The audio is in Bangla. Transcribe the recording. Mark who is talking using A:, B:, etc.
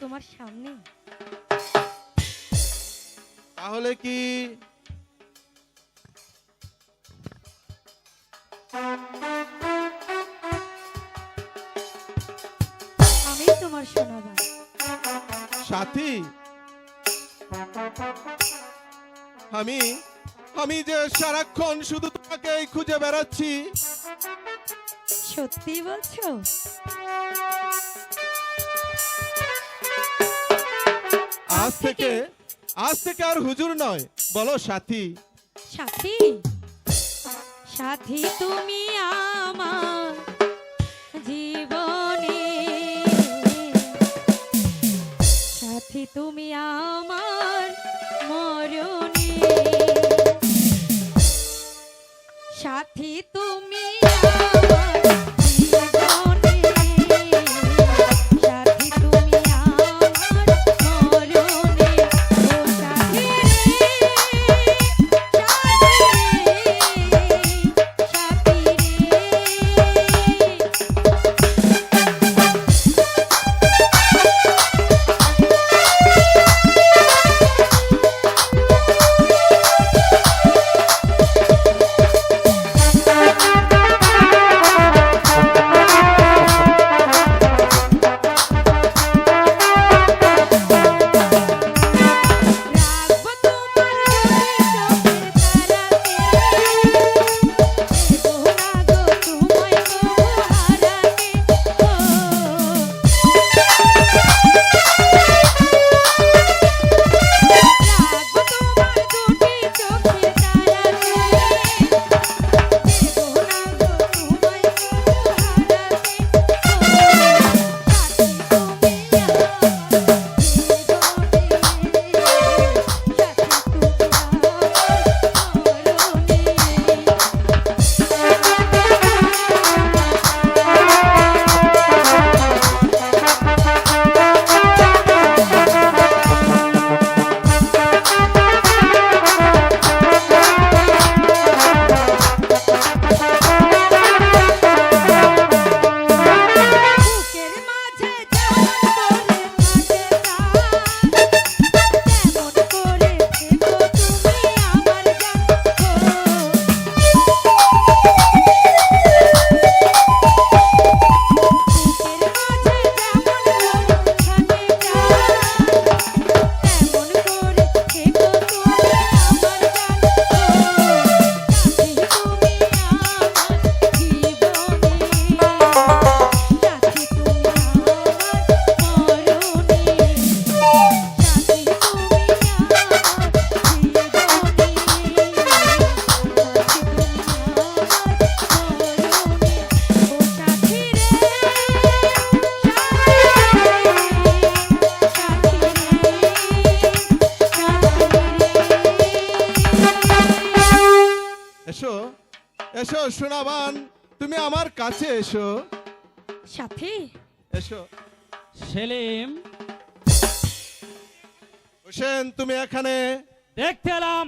A: তোমার সামনে।
B: তাহলে কি?
A: আমি তোমার শোনাবা
B: সাথী? আমি আমি যে সারাক্ষণ শুধু তোমাকেই খুঁজে বেড়াচ্ছি।
A: সত্যি বলছো?
B: আজ থেকে আজ থেকে আর হুজুর নয় বলো সাথী।
A: সাথী সাথী তুমি আমার জীবনে
B: এসো এসো সোনাবান তুমি আমার কাছে এসো।
A: সাথী?
B: এসো।
C: সেলিম।
B: হোসেন তুমি এখানে?
C: দেখতে এলাম।